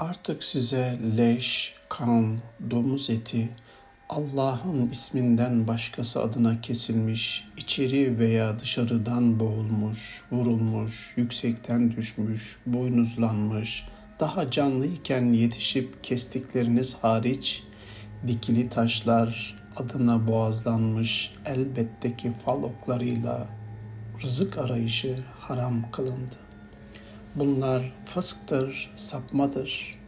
Artık size leş, kan, domuz eti, Allah'ın isminden başkası adına kesilmiş, içeri veya dışarıdan boğulmuş, vurulmuş, yüksekten düşmüş, boynuzlanmış, daha canlıyken yetişip kestikleriniz hariç, dikili taşlar adına boğazlanmış elbette ki fal oklarıyla rızık arayışı haram kılındı. Bunlar fısktır, sapmadır.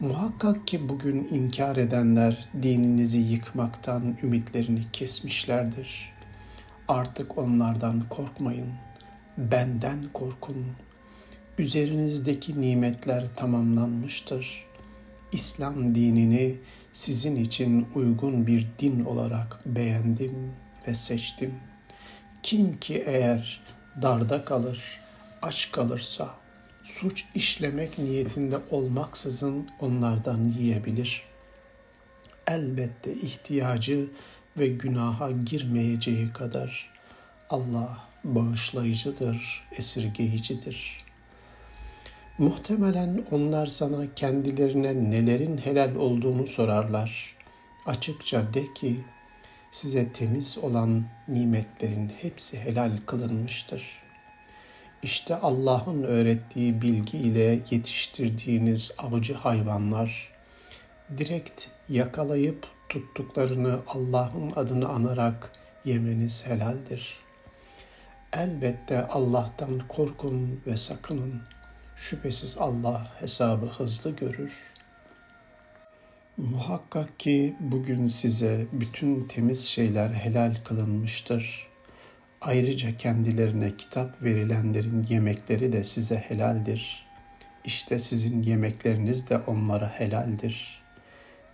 Muhakkak ki bugün inkar edenler dininizi yıkmaktan ümitlerini kesmişlerdir. Artık onlardan korkmayın, benden korkun. Üzerinizdeki nimetler tamamlanmıştır. İslam dinini sizin için uygun bir din olarak beğendim ve seçtim. Kim ki eğer darda kalır, aç kalırsa, suç işlemek niyetinde olmaksızın onlardan yiyebilir. Elbette ihtiyacı ve günaha girmeyeceği kadar Allah bağışlayıcıdır, esirgeyicidir. Muhtemelen onlar sana kendilerine nelerin helal olduğunu sorarlar. Açıkça de ki size temiz olan nimetlerin hepsi helal kılınmıştır.'' İşte Allah'ın öğrettiği bilgiyle yetiştirdiğiniz avcı hayvanlar direkt yakalayıp tuttuklarını Allah'ın adını anarak yemeniz helaldir. Elbette Allah'tan korkun ve sakının. Şüphesiz Allah hesabı hızlı görür. Muhakkak ki bugün size bütün temiz şeyler helal kılınmıştır.'' Ayrıca kendilerine kitap verilenlerin yemekleri de size helaldir. İşte sizin yemekleriniz de onlara helaldir.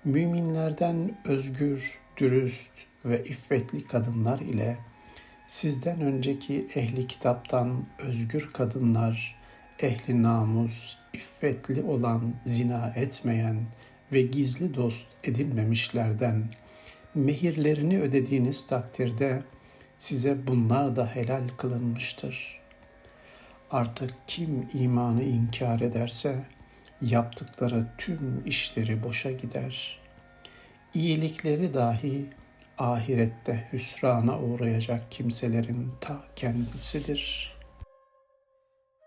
Müminlerden özgür, dürüst ve iffetli kadınlar ile sizden önceki ehli kitaptan özgür kadınlar, ehli namus, iffetli olan, zina etmeyen ve gizli dost edinmemişlerden mehirlerini ödediğiniz takdirde size bunlar da helal kılınmıştır. Artık kim imanı inkar ederse yaptıkları tüm işleri boşa gider. İyilikleri dahi ahirette hüsrana uğrayacak kimselerin ta kendisidir.''